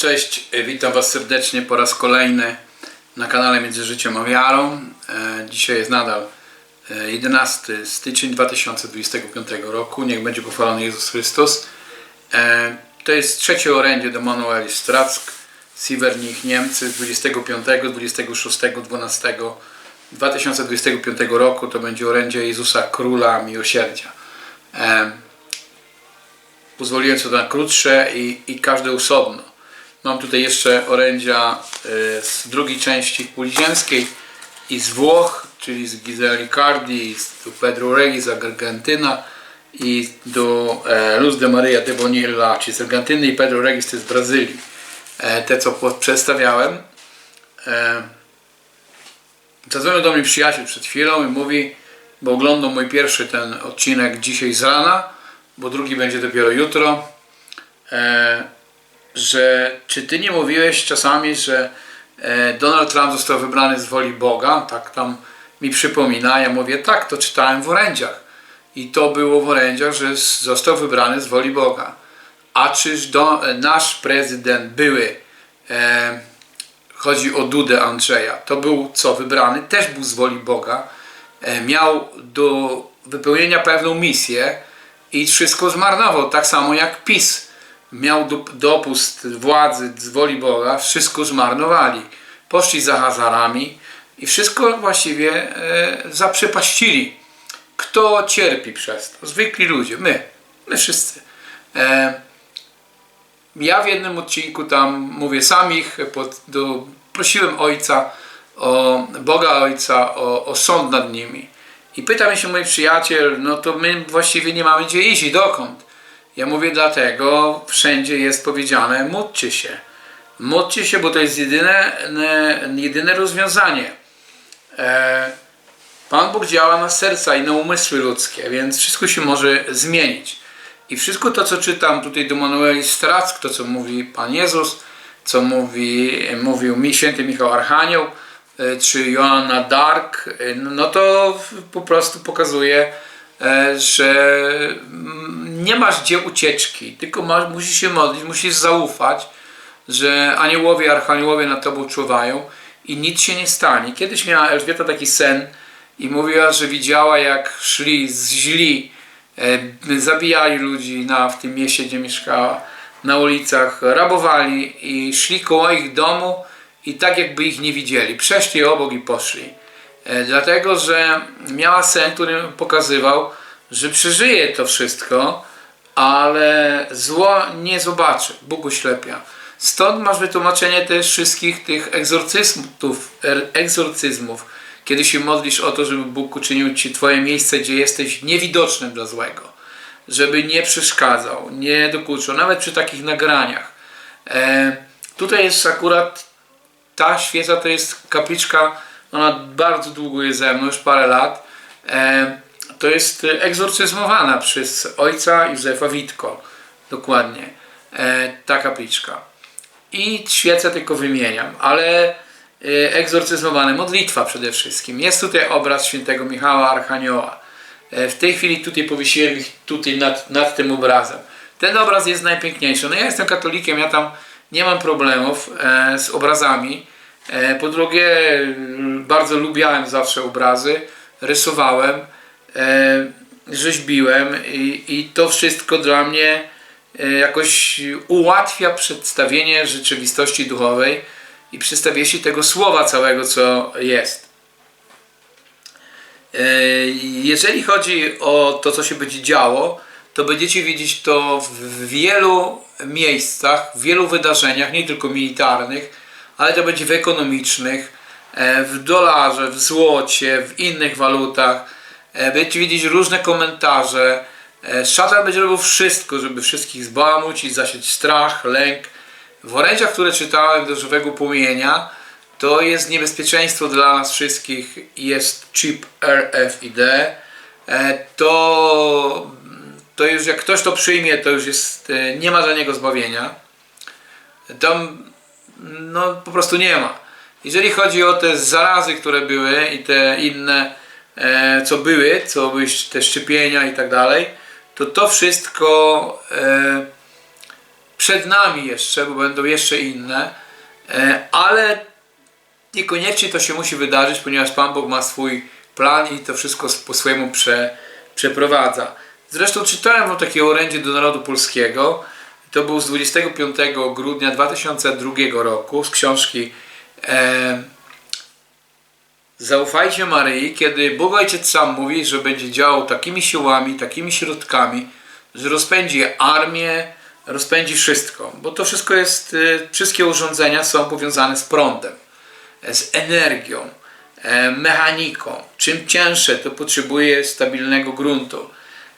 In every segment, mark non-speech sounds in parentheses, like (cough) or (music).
Cześć, witam Was serdecznie po raz kolejny na kanale Między Życiem a Wiarą. E, Dzisiaj jest nadal e, 11 styczeń 2025 roku. Niech będzie pochwalony Jezus Chrystus. E, To jest trzecie orędzie do Manueli Strack, Siewernich, Niemcy z 25, 26, 12 2025 roku. To będzie orędzie Jezusa Króla Miłosierdzia. E, Pozwoliłem sobie na krótsze i, i każde osobno. Mam tutaj jeszcze orędzia y, z drugiej części Kuli Ziemskiej i z Włoch, czyli z Giseli Cardi, do Pedro Regi z Argentyna i do e, Luz de Maria de Bonilla, czyli z Argentyny i Pedro Regis z Brazylii. E, te co przedstawiałem. E, Zadzwonił do mnie przyjaciel przed chwilą i mówi, bo oglądał mój pierwszy ten odcinek dzisiaj z rana, bo drugi będzie dopiero jutro, e, że czy ty nie mówiłeś czasami, że e, Donald Trump został wybrany z woli Boga? Tak tam mi przypomina. Ja mówię, tak, to czytałem w orędziach. I to było w orędziach, że został wybrany z woli Boga. A czyż do, nasz prezydent były e, chodzi o Dudę Andrzeja. To był co wybrany, też był z woli Boga. E, miał do wypełnienia pewną misję i wszystko zmarnował, tak samo jak PiS. Miał do- dopust władzy z woli Boga, wszystko zmarnowali. Poszli za Hazarami i wszystko właściwie e, zaprzepaścili. Kto cierpi przez to? Zwykli ludzie, my, my wszyscy. E, ja w jednym odcinku tam mówię sam ich, pod, do, prosiłem ojca, o Boga Ojca, o, o sąd nad nimi. I pyta mnie się mój przyjaciel, no to my właściwie nie mamy gdzie iść i dokąd. Ja mówię dlatego, wszędzie jest powiedziane, módlcie się. Módlcie się, bo to jest jedyne, ne, jedyne rozwiązanie. E, Pan Bóg działa na serca i na umysły ludzkie, więc wszystko się może zmienić. I wszystko to, co czytam tutaj do Manueli Strack, to co mówi Pan Jezus, co mówi, mówił mi święty Michał Archanioł, e, czy Joanna Dark, e, no to po prostu pokazuje, że mm, nie masz gdzie ucieczki, tylko masz, musisz się modlić, musisz zaufać, że aniołowie, archaniołowie nad tobą czuwają i nic się nie stanie. Kiedyś miała Elżbieta taki sen i mówiła, że widziała jak szli z źli, e, zabijali ludzi na, w tym mieście, gdzie mieszkała, na ulicach, rabowali i szli koło ich domu i tak jakby ich nie widzieli. Przeszli obok i poszli. E, Dlatego, że miała sen, który pokazywał, że przeżyje to wszystko, ale zło nie zobaczy. Bóg uślepia. Stąd masz wytłumaczenie też wszystkich tych egzorcyzmów, er- egzorcyzmów, kiedy się modlisz o to, żeby Bóg uczynił Ci Twoje miejsce, gdzie jesteś niewidocznym dla złego. Żeby nie przeszkadzał, nie dokuczał, nawet przy takich nagraniach. E, tutaj jest akurat ta świeca to jest kapliczka, ona bardzo długo jest ze mną, już parę lat. E, to jest egzorcyzmowana przez ojca Józefa Witko, dokładnie, e, ta kapliczka. I świecę tylko wymieniam, ale e, egzorcyzmowane, modlitwa przede wszystkim. Jest tutaj obraz świętego Michała Archanioła. E, w tej chwili tutaj powiesiłem ich tutaj nad, nad tym obrazem. Ten obraz jest najpiękniejszy. No ja jestem katolikiem, ja tam nie mam problemów e, z obrazami. E, po drugie, mm, bardzo lubiałem zawsze obrazy, rysowałem, e, rzeźbiłem i, i to wszystko dla mnie e, jakoś ułatwia przedstawienie rzeczywistości duchowej i przedstawienie tego słowa całego, co jest. Jeżeli chodzi o to, co się będzie działo, to będziecie widzieć to w wielu miejscach, w wielu wydarzeniach, nie tylko militarnych, ale to będzie w ekonomicznych, e, w dolarze, w złocie, w innych walutach. E, Będziecie widzieć różne komentarze. E, Szatan będzie robił wszystko, żeby wszystkich zbałamucić, zasieć strach, lęk. W orędziach, które czytałem do żywego płomienia, to jest niebezpieczeństwo dla nas wszystkich. Jest chip RFID. To, to już jak ktoś to przyjmie, to już jest, nie ma dla niego zbawienia. Tam no po prostu nie ma. Jeżeli chodzi o te zarazy, które były i te inne, e, co były, co były te szczepienia i tak dalej, to to wszystko e, przed nami jeszcze, bo będą jeszcze inne, e, ale niekoniecznie to się musi wydarzyć, ponieważ Pan Bóg ma swój plan i to wszystko po swojemu prze, przeprowadza. Zresztą czytałem wam takie orędzie do narodu polskiego. To był z 25 grudnia 2002 roku z książki e, Zaufajcie Maryi, kiedy Bóg Ojciec sam mówi, że będzie działał takimi siłami, takimi środkami, że rozpędzi armię, rozpędzi wszystko. Bo to wszystko jest, e, wszystkie urządzenia są powiązane z prądem, e, z energią, e, mechaniką. Czym cięższe, to potrzebuje stabilnego gruntu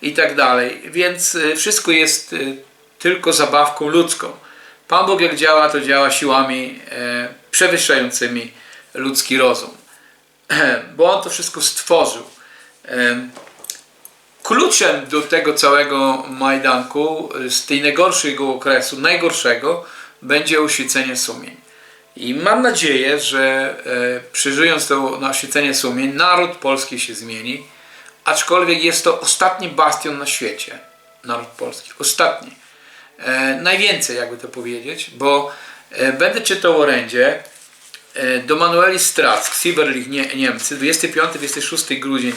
i tak dalej. Więc wszystko jest tylko zabawką ludzką. Pan Bóg jak działa, to działa siłami e, przewyższającymi ludzki rozum. (clears throat) Bo On to wszystko stworzył. E, Kluczem do tego całego Majdanku, e, z tej najgorszego okresu, najgorszego, będzie oświecenie sumień. I mam nadzieję, że przeżyjąc to oświecenie sumień, naród polski się zmieni, aczkolwiek jest to ostatni bastion na świecie, naród polski. Ostatni. E, najwięcej, jakby to powiedzieć, bo e, będę czytał orędzie e, do Manueli Strack, Sieberlich, nie, Niemcy, 25-26 grudzień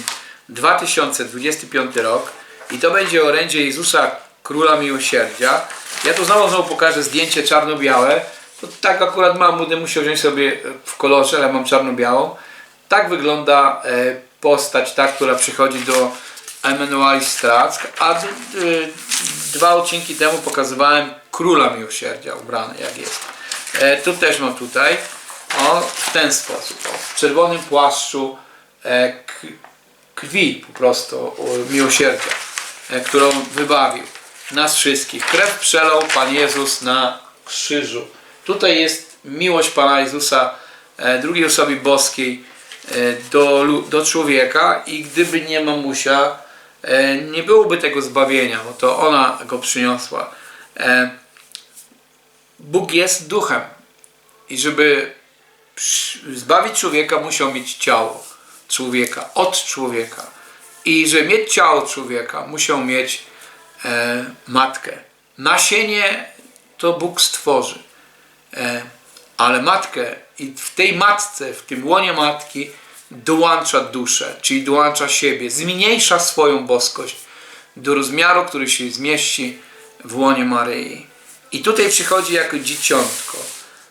2025 rok i to będzie orędzie Jezusa Króla Miłosierdzia. Ja tu znowu, znowu pokażę zdjęcie czarno-białe. To tak akurat mam, będę musiał wziąć sobie w kolorze, ale mam czarno-białą. Tak wygląda postać, ta, która przychodzi do Emanueli Strack, a y, dwa odcinki temu pokazywałem Króla Miłosierdzia ubrany, jak jest. E, tu też mam tutaj, o, w ten sposób, o, w czerwonym płaszczu e, krwi po prostu o, miłosierdzia, e, którą wybawił nas wszystkich. Krew przelał Pan Jezus na krzyżu. Tutaj jest miłość Pana Jezusa, e, drugiej osoby boskiej e, do, do człowieka i gdyby nie mamusia, nie byłoby tego zbawienia, bo to ona go przyniosła. E, Bóg jest duchem i żeby zbawić człowieka, musiał mieć ciało człowieka, od człowieka. I żeby mieć ciało człowieka, musiał mieć e, matkę. Nasienie to Bóg stworzy. E, ale matkę i w tej matce, w tym łonie matki dołącza duszę, czyli dołącza siebie, zmniejsza swoją boskość do rozmiaru, który się zmieści w łonie Maryi. I tutaj przychodzi jako dzieciątko.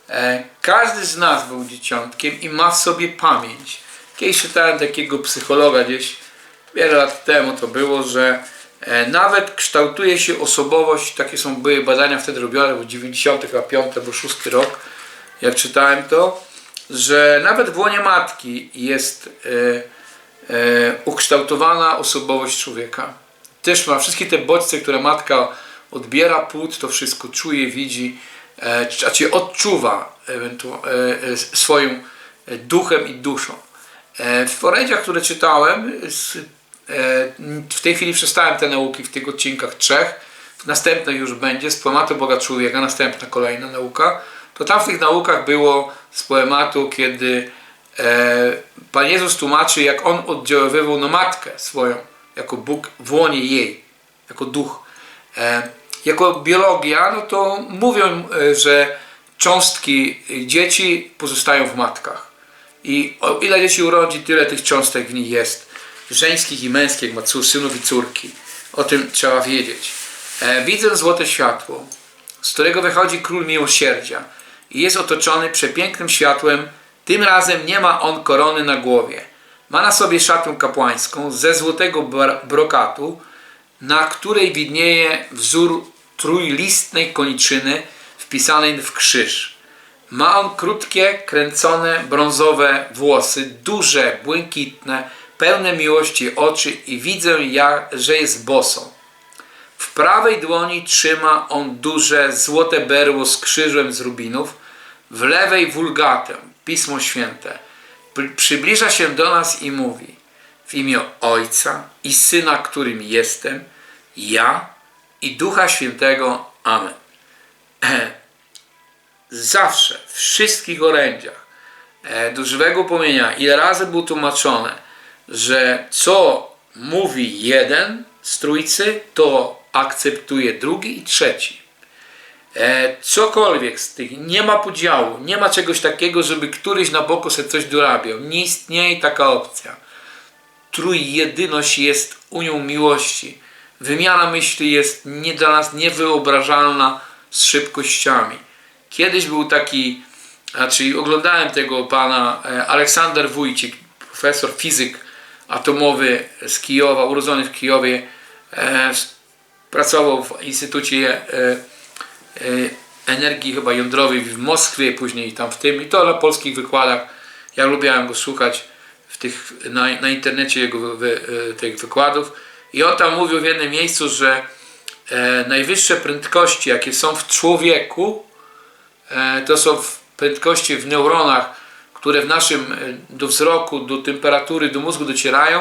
E, każdy z nas był dzieciątkiem i ma w sobie pamięć. Kiedyś czytałem takiego psychologa gdzieś, wiele lat temu to było, że e, nawet kształtuje się osobowość, takie są były badania wtedy robione, w 90 chyba 5 albo 6 rok, jak czytałem to, że nawet w łonie matki jest e, e, ukształtowana osobowość człowieka. Też ma wszystkie te bodźce, które matka odbiera, płód, to wszystko czuje, widzi, e, odczuwa ewentu- e, e, swoim duchem i duszą. E, W orędziach, które czytałem, z, e, w tej chwili przestałem te nauki w tych odcinkach trzech, następne już będzie z poematu Boga Człowieka, następna kolejna nauka, to tam w tych naukach było z poematu, kiedy e, Pan Jezus tłumaczy, jak On oddziaływał na matkę swoją, jako Bóg w łonie jej, jako duch. E, jako biologia, no to mówią, e, że cząstki dzieci pozostają w matkach. I o ile dzieci urodzi, tyle tych cząstek w nich jest. Żeńskich i męskich, ma synów i córki. O tym trzeba wiedzieć. E, widzę złote światło, z którego wychodzi król miłosierdzia i jest otoczony przepięknym światłem. Tym razem nie ma on korony na głowie. Ma na sobie szatę kapłańską ze złotego br- brokatu, na której widnieje wzór trójlistnej koniczyny wpisanej w krzyż. Ma on krótkie, kręcone, brązowe włosy, duże, błękitne, pełne miłości oczy i widzę ja, że jest boso. W prawej dłoni trzyma on duże, złote berło z krzyżem z rubinów, w lewej wulgatę, Pismo Święte. Pr- Przybliża się do nas i mówi w imię Ojca i Syna, którym jestem, ja i Ducha Świętego. Amen. (clears throat) Zawsze, w wszystkich orędziach e, do żywego płomienia, ile razy było tłumaczone, że co mówi jeden z trójcy, to akceptuje drugi i trzeci. E, cokolwiek z tych, nie ma podziału, nie ma czegoś takiego, żeby któryś na boku sobie coś dorabiał. Nie istnieje taka opcja. Trójjedyność jest unią miłości. Wymiana myśli jest nie dla nas niewyobrażalna z szybkościami. Kiedyś był taki, znaczy oglądałem tego pana e, Aleksander Wójcik, profesor fizyk atomowy z Kijowa, urodzony w Kijowie, e, pracował w Instytucie e, Energii chyba jądrowej w Moskwie, później tam w tym. I to na polskich wykładach. Ja lubiałem go słuchać w tych, na, na internecie jego wy, tych wykładów. I on tam mówił w jednym miejscu, że e, najwyższe prędkości jakie są w człowieku e, to są prędkości w neuronach, które w naszym e, do wzroku, do temperatury, do mózgu docierają,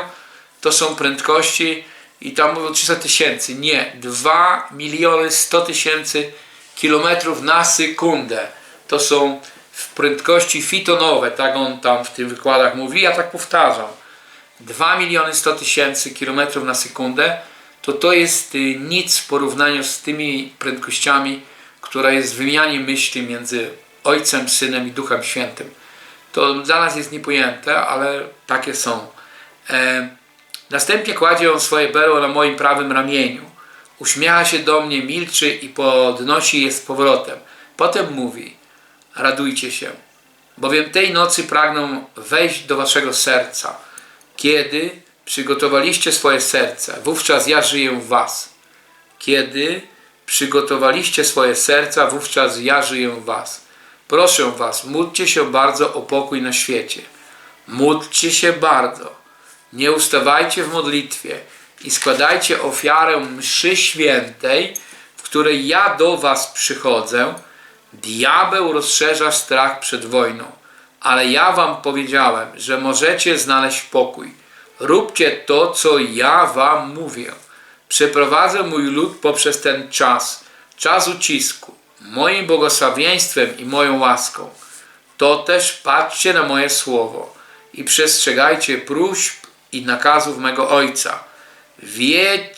to są prędkości i tam mówią 300 tysięcy, nie, 2 miliony 100 tysięcy kilometrów na sekundę. To są w prędkości fitonowe, tak on tam w tych wykładach mówi, ja tak powtarzam. 2 miliony 100 tysięcy kilometrów na sekundę, to to jest y, nic w porównaniu z tymi prędkościami, która jest w wymianie myśli między Ojcem, Synem i Duchem Świętym. To dla nas jest niepojęte, ale takie są. E, następnie kładzie on swoje berło na moim prawym ramieniu. Uśmiecha się do mnie, milczy i podnosi je z powrotem. Potem mówi: Radujcie się, bowiem tej nocy pragną wejść do waszego serca. Kiedy przygotowaliście swoje serce, wówczas ja żyję w was. Kiedy przygotowaliście swoje serca, wówczas ja żyję w was. Proszę was, módlcie się bardzo o pokój na świecie. Módlcie się bardzo. Nie ustawajcie w modlitwie i składajcie ofiarę mszy świętej, w której ja do was przychodzę. Diabeł rozszerza strach przed wojną, ale ja wam powiedziałem, że możecie znaleźć pokój. Róbcie to, co ja wam mówię. Przeprowadzę mój lud poprzez ten czas, czas ucisku, moim błogosławieństwem i moją łaską. To też patrzcie na moje słowo i przestrzegajcie próśb i nakazów mego Ojca. Wie,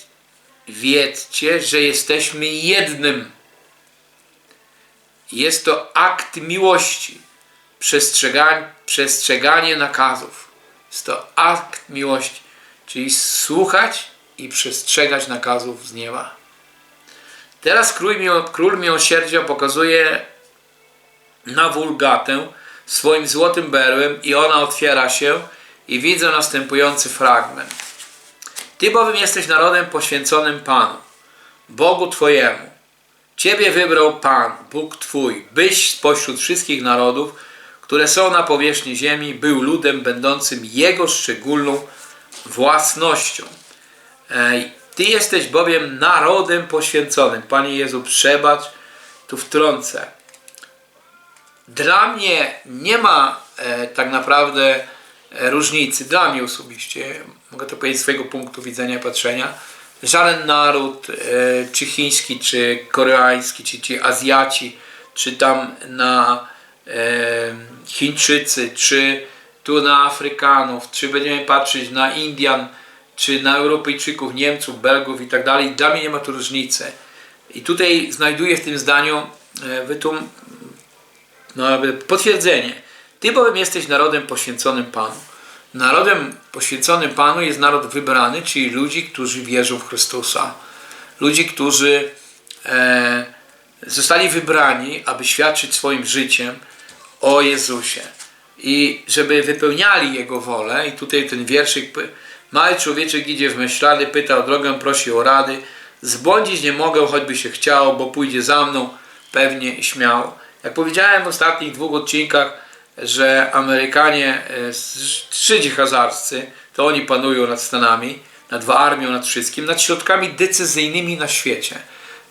wiedzcie, że jesteśmy jednym. Jest to akt miłości, przestrzeganie, przestrzeganie nakazów. Jest to akt miłości, czyli słuchać i przestrzegać nakazów z nieba. Teraz król, król miłosierdzia pokazuje na wulgatę swoim złotym berłem i ona otwiera się i widzę następujący fragment. Ty bowiem jesteś narodem poświęconym Panu, Bogu Twojemu. Ciebie wybrał Pan, Bóg Twój, byś spośród wszystkich narodów, które są na powierzchni ziemi, był ludem będącym Jego szczególną własnością. Ty jesteś bowiem narodem poświęconym. Panie Jezu, przebacz, tu wtrącę. Dla mnie nie ma e, tak naprawdę e, różnicy, dla mnie osobiście, mogę to powiedzieć z swojego punktu widzenia, patrzenia, żaden naród, e, czy chiński, czy koreański, czy ci Azjaci, czy tam na e, Chińczycy, czy tu na Afrykanów, czy będziemy patrzeć na Indian, czy na Europejczyków, Niemców, Belgów i tak dalej, dla mnie nie ma tu różnicy. I tutaj znajduję w tym zdaniu e, wytum, no, potwierdzenie. Ty bowiem jesteś narodem poświęconym Panu. Narodem poświęconym Panu jest naród wybrany, czyli ludzi, którzy wierzą w Chrystusa. Ludzi, którzy e, zostali wybrani, aby świadczyć swoim życiem o Jezusie. I żeby wypełniali Jego wolę, i tutaj ten wierszyk Mały człowieczek idzie w myślady, pyta o drogę, prosi o rady. Zbłądzić nie mogę, choćby się chciało, bo pójdzie za mną pewnie śmiało. Jak powiedziałem w ostatnich dwóch odcinkach, że Amerykanie, Żydzi e, hazarscy, to oni panują nad Stanami, nad armią, nad wszystkim, nad środkami decyzyjnymi na świecie.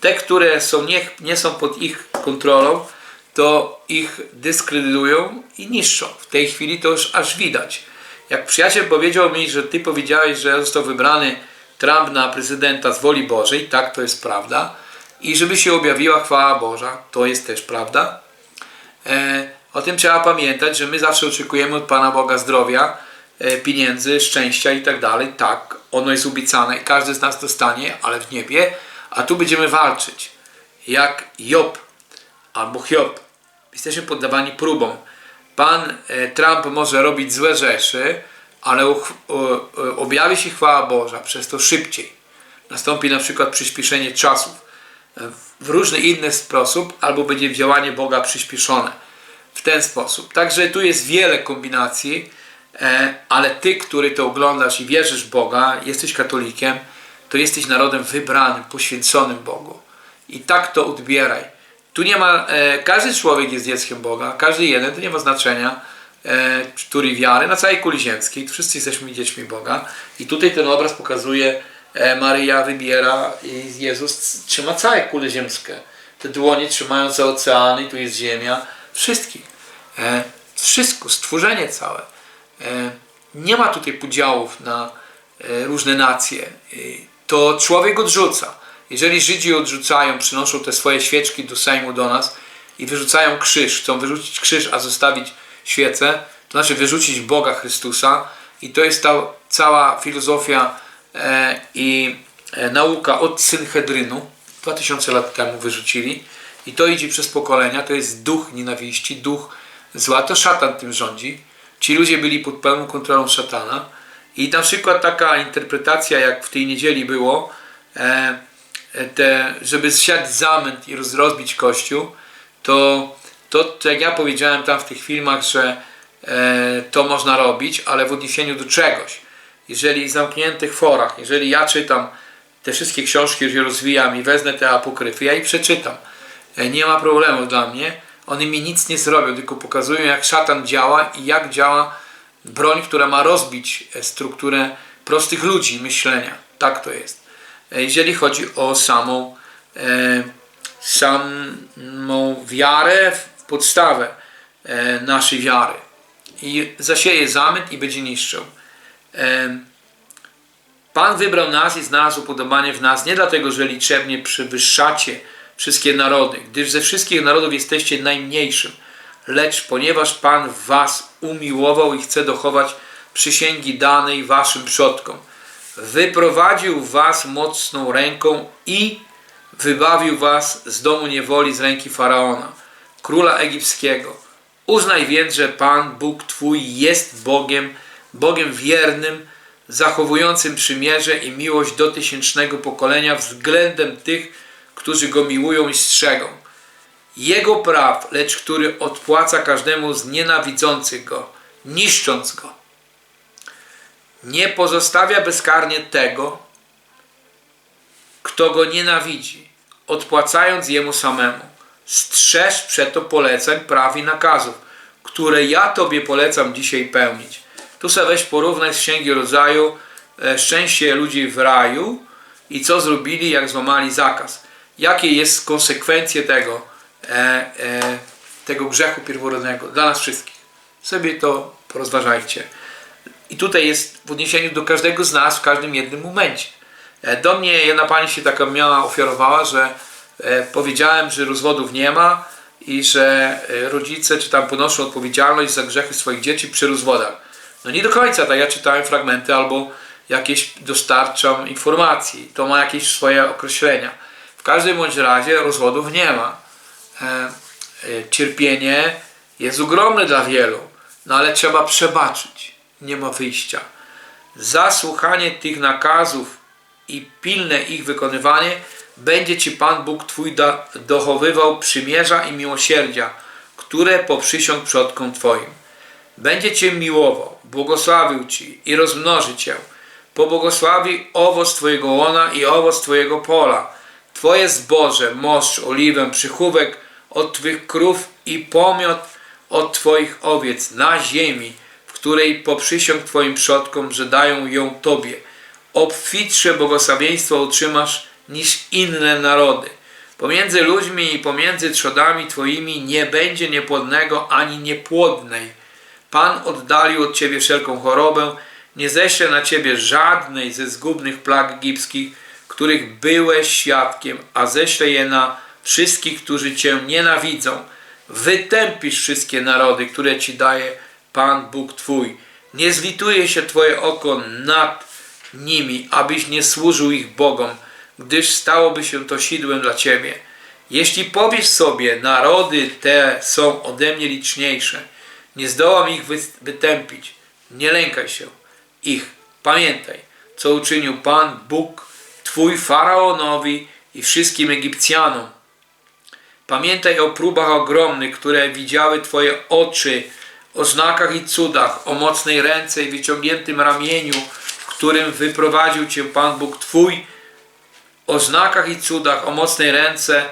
Te, które są, nie, nie są pod ich kontrolą, to ich dyskredytują i niszczą. W tej chwili to już aż widać. Jak przyjaciel powiedział mi, że ty powiedziałeś, że został wybrany Trump na prezydenta z woli Bożej, tak, to jest prawda. I żeby się objawiła chwała Boża, to jest też prawda. E, o tym trzeba pamiętać, że my zawsze oczekujemy od Pana Boga zdrowia, e, pieniędzy, szczęścia i tak dalej. Tak, ono jest obiecane i każdy z nas dostanie, ale w niebie. A tu będziemy walczyć. Jak Job albo Hiob. Jesteśmy poddawani próbom. Pan e, Trump może robić złe rzeczy, ale objawi się chwała Boża przez to szybciej. Nastąpi na przykład przyspieszenie czasów e, w różny inny sposób, albo będzie działanie Boga przyspieszone ten sposób. Także tu jest wiele kombinacji, e, ale ty, który to oglądasz i wierzysz w Boga, jesteś katolikiem, to jesteś narodem wybranym, poświęconym Bogu. I tak to odbieraj. Tu nie ma, e, każdy człowiek jest dzieckiem Boga, każdy jeden, to nie ma znaczenia, e, który wiary, na całej kuli ziemskiej, wszyscy jesteśmy dziećmi Boga. I tutaj ten obraz pokazuje, Maryja wybiera i Jezus trzyma całe kulę ziemskie. Te dłonie trzymają za oceany, tu jest ziemia, wszystkich. E, wszystko, stworzenie całe. E, nie ma tutaj podziałów na e, różne nacje. To człowiek odrzuca. Jeżeli Żydzi odrzucają, przynoszą te swoje świeczki do Sejmu do nas i wyrzucają krzyż, chcą wyrzucić krzyż, a zostawić świecę, to znaczy wyrzucić Boga Chrystusa i to jest ta cała filozofia i nauka od Synhedrynu. 2000 lat temu wyrzucili i to idzie przez pokolenia, to jest duch nienawiści, duch zła, to szatan tym rządzi. Ci ludzie byli pod pełną kontrolą szatana i na przykład taka interpretacja, jak w tej niedzieli było, e, e, te, żeby zsiać zamęt i roz, rozbić kościół, to, to, jak ja powiedziałem tam w tych filmach, że e, to można robić, ale w odniesieniu do czegoś. Jeżeli w zamkniętych forach, jeżeli ja czytam te wszystkie książki, że rozwijam i wezmę te apokryfy, ja ich przeczytam. E, Nie ma problemu dla mnie. One mi nic nie zrobią, tylko pokazują, jak szatan działa i jak działa broń, która ma rozbić e, strukturę prostych ludzi, myślenia. Tak to jest. E, Jeżeli chodzi o samą, e, samą wiarę, podstawę e, naszej wiary. I zasieje zamęt i będzie niszczył. E, Pan wybrał nas i znalazł upodobanie w nas nie dlatego, że liczebnie przewyższacie wszystkie narody, gdyż ze wszystkich narodów jesteście najmniejszym, lecz ponieważ Pan was umiłował i chce dochować przysięgi danej waszym przodkom. Wyprowadził was mocną ręką i wybawił was z domu niewoli z ręki Faraona, króla egipskiego. Uznaj więc, że Pan, Bóg Twój, jest Bogiem, Bogiem wiernym, zachowującym przymierze i miłość do tysięcznego pokolenia względem tych, którzy Go miłują i strzegą. Jego praw, lecz który odpłaca każdemu z nienawidzących Go, niszcząc Go. Nie pozostawia bezkarnie tego, kto Go nienawidzi, odpłacając Jemu samemu. Strzeż przeto polecań, praw i nakazów, które ja Tobie polecam dzisiaj pełnić. Tu sobie weź porównaj z Księgi Rodzaju e, szczęście ludzi w raju i co zrobili, jak złamali zakaz. Jakie jest konsekwencje tego, e, e, tego grzechu pierworodnego dla nas wszystkich. Sobie to porozważajcie. I tutaj jest w odniesieniu do każdego z nas w każdym jednym momencie. E, Do mnie jedna pani się taka miała ofiarowała, że e, powiedziałem, że rozwodów nie ma i że e, rodzice czy tam ponoszą odpowiedzialność za grzechy swoich dzieci przy rozwodach. No nie do końca, tak ja czytałem fragmenty albo jakieś dostarczam informacji. To ma jakieś swoje określenia. W każdym bądź razie rozwodów nie ma. E, e, cierpienie jest ogromne dla wielu, no ale trzeba przebaczyć. Nie ma wyjścia. Za słuchanie tych nakazów i pilne ich wykonywanie będzie Ci Pan Bóg Twój dochowywał przymierza i miłosierdzia, które poprzysiąg przodkom Twoim. Będzie Cię miłował, błogosławił Ci i rozmnoży Cię. Pobłogosławi owoc Twojego łona i owoc Twojego pola. Twoje zboże, moszcz, oliwę, przychówek od Twych krów i pomiot od Twoich owiec na ziemi, w której poprzysiąg Twoim przodkom, że dają ją Tobie. Obfitsze błogosławieństwo utrzymasz niż inne narody. Pomiędzy ludźmi i pomiędzy trzodami Twoimi nie będzie niepłodnego ani niepłodnej. Pan oddalił od Ciebie wszelką chorobę, nie ześle na Ciebie żadnej ze zgubnych plag egipskich, których byłeś świadkiem, a ześle je na wszystkich, którzy Cię nienawidzą. Wytępisz wszystkie narody, które Ci daje Pan Bóg Twój. Nie zlituje się Twoje oko nad nimi, abyś nie służył ich Bogom, gdyż stałoby się to sidłem dla Ciebie. Jeśli powiesz sobie, narody te są ode mnie liczniejsze, nie zdołam ich wy- wytępić, nie lękaj się ich. Pamiętaj, co uczynił Pan Bóg Twój faraonowi i wszystkim Egipcjanom. Pamiętaj o próbach ogromnych, które widziały Twoje oczy, o znakach i cudach, o mocnej ręce i wyciągniętym ramieniu, którym wyprowadził Cię Pan Bóg Twój, o znakach i cudach, o mocnej ręce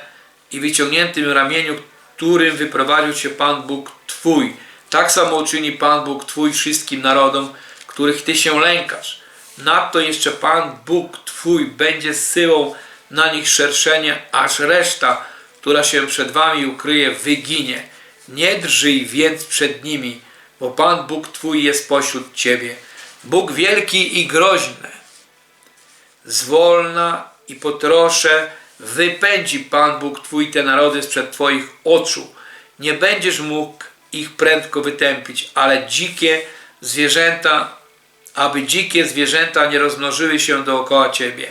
i wyciągniętym ramieniu, którym wyprowadził Cię Pan Bóg Twój. Tak samo uczyni Pan Bóg Twój wszystkim narodom, których Ty się lękasz. Nadto jeszcze Pan Bóg Twój będzie syłą na nich szerszenie, aż reszta, która się przed Wami ukryje, wyginie. Nie drżyj więc przed nimi, bo Pan Bóg Twój jest pośród Ciebie. Bóg wielki i groźny zwolna i po trosze wypędzi Pan Bóg Twój te narody sprzed Twoich oczu. Nie będziesz mógł ich prędko wytępić, ale dzikie zwierzęta, aby dzikie zwierzęta nie rozmnożyły się dookoła Ciebie.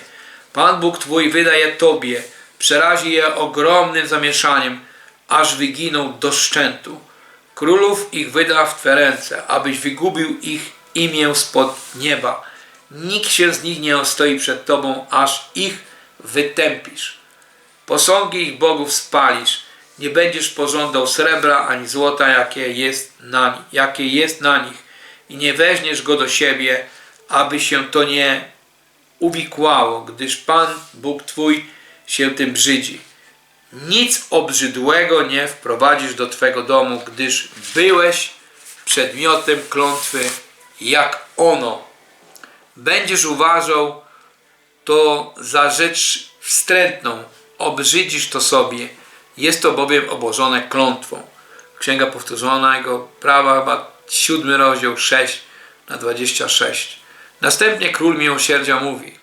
Pan Bóg Twój wydaje Tobie, przerazi je ogromnym zamieszaniem, aż wyginą do szczętu. Królów ich wyda w Twe ręce, abyś wygubił ich imię spod nieba. Nikt się z nich nie ostoi przed Tobą, aż ich wytępisz. Posągi ich bogów spalisz. Nie będziesz pożądał srebra ani złota, jakie jest na, jakie jest na nich. I nie weźmiesz go do siebie, aby się to nie uwikłało, gdyż Pan Bóg Twój się tym brzydzi. Nic obrzydłego nie wprowadzisz do Twego domu, gdyż byłeś przedmiotem klątwy, jak ono. Będziesz uważał to za rzecz wstrętną, obrzydzisz to sobie. Jest to bowiem obłożone klątwą. Księga Powtórzonego Prawa, chyba 7 rozdział 6 na 26. Następnie król miłosierdzia mówi: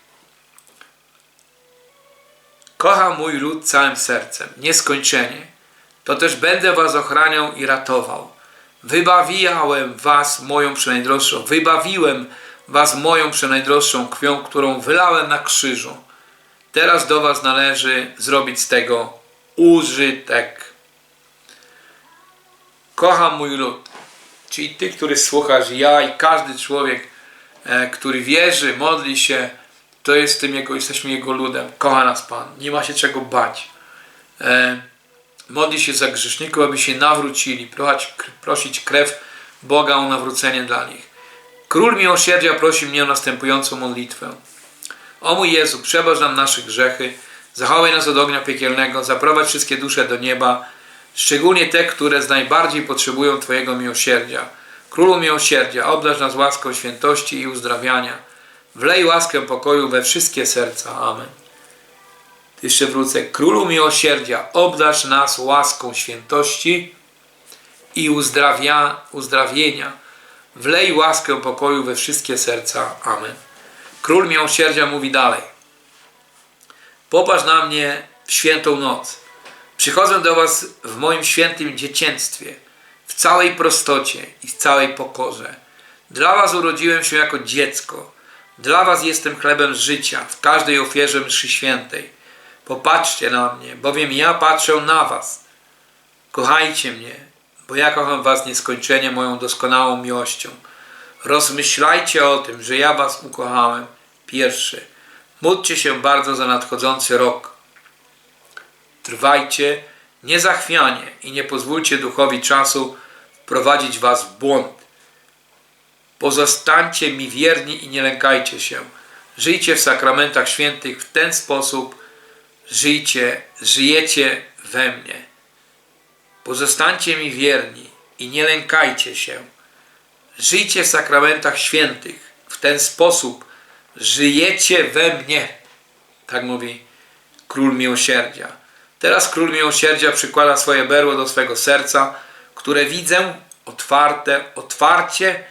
Kocham mój lud całym sercem, nieskończenie. To też będę was ochraniał i ratował. Wybawiałem was moją przenajdroższą, wybawiłem was moją przenajdroższą krwią, którą wylałem na krzyżu. Teraz do was należy zrobić z tego użytek. Kocham mój lud. Czyli ty, który słuchasz, ja i każdy człowiek, e, który wierzy, modli się, to jest tym jego, jesteśmy jego ludem. Kocha nas Pan. Nie ma się czego bać. E, modli się za grzeszników, aby się nawrócili, prosić, prosić krew Boga o nawrócenie dla nich. Król miłosierdzia prosi mnie o następującą modlitwę. O mój Jezu, przebacz nam nasze grzechy, zachowaj nas od ognia piekielnego, zaprowadź wszystkie dusze do nieba, szczególnie te, które z najbardziej potrzebują Twojego miłosierdzia. Królu miłosierdzia, obdarz nas łaską świętości i uzdrawiania. Wlej łaskę pokoju we wszystkie serca. Amen. Jeszcze wrócę. Królu miłosierdzia, obdarz nas łaską świętości i uzdrawia, uzdrowienia. Wlej łaskę pokoju we wszystkie serca. Amen. Król miłosierdzia mówi dalej. Popatrz na mnie w świętą noc. Przychodzę do was w moim świętym dziecięctwie, w całej prostocie i w całej pokorze. Dla was urodziłem się jako dziecko. Dla was jestem chlebem życia w każdej ofierze mszy świętej. Popatrzcie na mnie, bowiem ja patrzę na was. Kochajcie mnie, bo ja kocham was nieskończenie moją doskonałą miłością. Rozmyślajcie o tym, że ja was ukochałem pierwszy. Módlcie się bardzo za nadchodzący rok. Trwajcie niezachwianie i nie pozwólcie duchowi czasu wprowadzić was w błąd. Pozostańcie mi wierni i nie lękajcie się. Żyjcie w sakramentach świętych w ten sposób, żyjcie, żyjecie we mnie. Pozostańcie mi wierni i nie lękajcie się. Żyjcie w sakramentach świętych w ten sposób, żyjecie we mnie. Tak mówi król miłosierdzia. Teraz król miłosierdzia przykłada swoje berło do swego serca, które widzę otwarte, otwarcie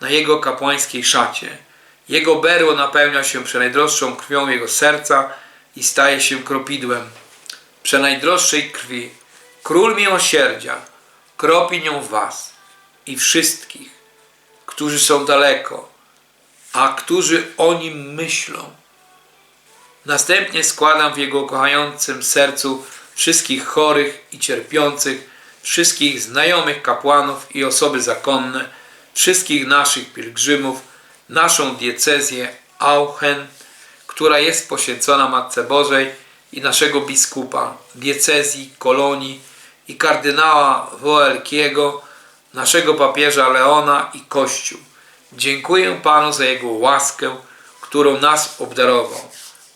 na jego kapłańskiej szacie. Jego berło napełnia się przenajdroższą krwią jego serca i staje się kropidłem przenajdroższej krwi. Król miłosierdzia kropi nią was i wszystkich, którzy są daleko, a którzy o nim myślą. Następnie składam w jego kochającym sercu wszystkich chorych i cierpiących, wszystkich znajomych kapłanów i osoby zakonne, wszystkich naszych pielgrzymów, naszą diecezję Auchen, która jest poświęcona Matce Bożej i naszego biskupa, diecezji, kolonii i kardynała Woelkiego, naszego papieża Leona i Kościół. Dziękuję Panu za Jego łaskę, którą nas obdarował.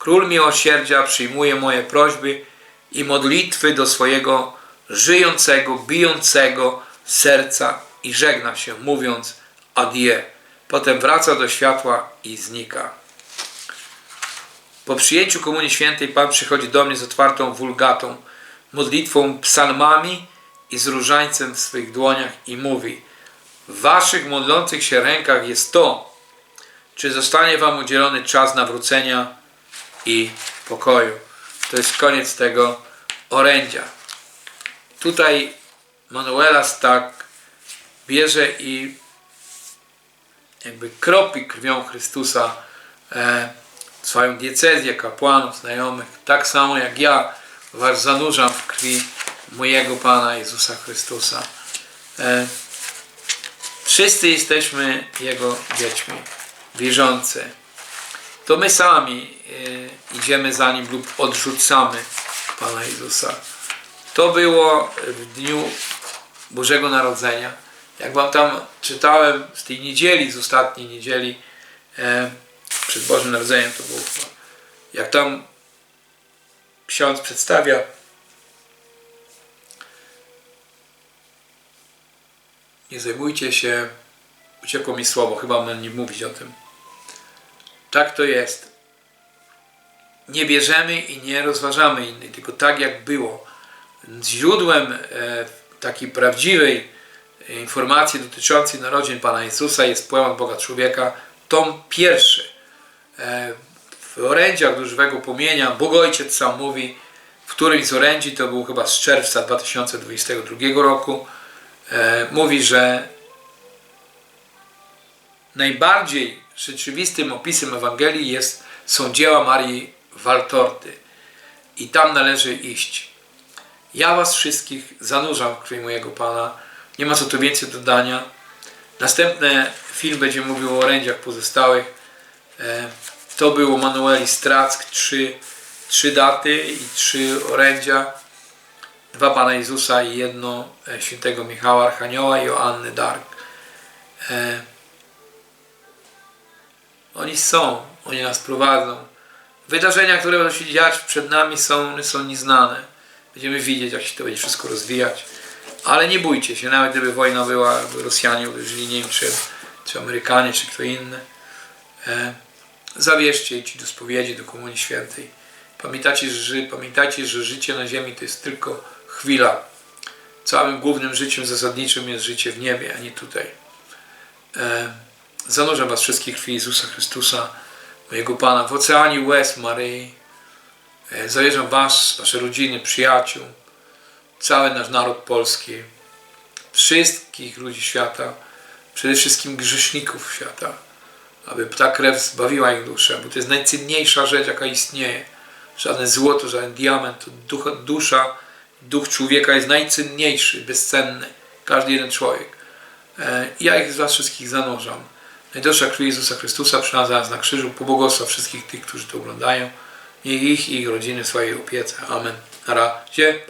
Król miłosierdzia przyjmuje moje prośby i modlitwy do swojego żyjącego, bijącego serca i żegna się, mówiąc adieu. Potem wraca do światła i znika. Po przyjęciu Komunii Świętej Pan przychodzi do mnie z otwartą wulgatą, modlitwą, psalmami i z różańcem w swych dłoniach i mówi w waszych modlących się rękach jest to, czy zostanie wam udzielony czas nawrócenia i pokoju. To jest koniec tego orędzia. Tutaj Manuelas tak bierze i jakby kropi krwią Chrystusa e, swoją diecezję kapłanów, znajomych, tak samo jak ja was zanurzam w krwi mojego Pana Jezusa Chrystusa. E, wszyscy jesteśmy Jego dziećmi, wierzący. To my sami e, idziemy za Nim lub odrzucamy Pana Jezusa. To było w dniu Bożego Narodzenia. Jak wam tam czytałem z tej niedzieli, z ostatniej niedzieli, e, przed Bożym Narodzeniem to było chyba, jak tam ksiądz przedstawia nie zajmujcie się uciekło mi słowo, chyba mam nie mówić o tym tak to jest nie bierzemy i nie rozważamy innych, tylko tak jak było źródłem e, takiej prawdziwej informacji dotyczącej narodzin Pana Jezusa jest poemat Boga Człowieka, tom pierwszy. E, W orędziach do żywego płomienia Bóg Ojciec sam mówi, w którymś z orędzi, to był chyba z czerwca 2022 roku, e, mówi, że najbardziej rzeczywistym opisem Ewangelii jest, są dzieła Marii Waltorty. I tam należy iść. Ja was wszystkich zanurzam w krwi mojego Pana. Nie ma co tu więcej dodania. Następny film będzie mówił o orędziach pozostałych. E, To było Manueli Strack, trzy, trzy daty i trzy orędzia. Dwa Pana Jezusa i jedno e, świętego Michała Archanioła i Joanny Dark. Oni są, oni nas prowadzą. Wydarzenia, które będą się dziać przed nami są, są nieznane. Będziemy widzieć, jak się to będzie wszystko rozwijać. Ale nie bójcie się, nawet gdyby wojna była, by Rosjanie uderzyli Niemcy, czy Amerykanie, czy kto inny. E, zawierzcie idźcie do spowiedzi, do Komunii Świętej. Pamiętajcie że, pamiętajcie, że życie na ziemi to jest tylko chwila. Całym głównym życiem zasadniczym jest życie w niebie, a nie tutaj. E, zanurzam Was wszystkich w Jezusa Chrystusa, mojego Pana, w oceanie łez Maryi. E, zawierzam Was, Wasze rodziny, przyjaciół, cały nasz naród polski, wszystkich ludzi świata, przede wszystkim grzeszników świata, aby ta krew zbawiła ich duszę, bo to jest najcenniejsza rzecz, jaka istnieje. Żadne złoto, żaden diament, ducha, dusza, duch człowieka jest najcenniejszy, bezcenny. Każdy jeden człowiek. E, Ja ich z Was wszystkich zanurzam. Najdroższa krwi Jezusa Chrystusa przylazła nas na krzyżu, pobłogosław wszystkich tych, którzy to oglądają. Niech ich i ich rodziny swojej opiece. Amen. Na razie.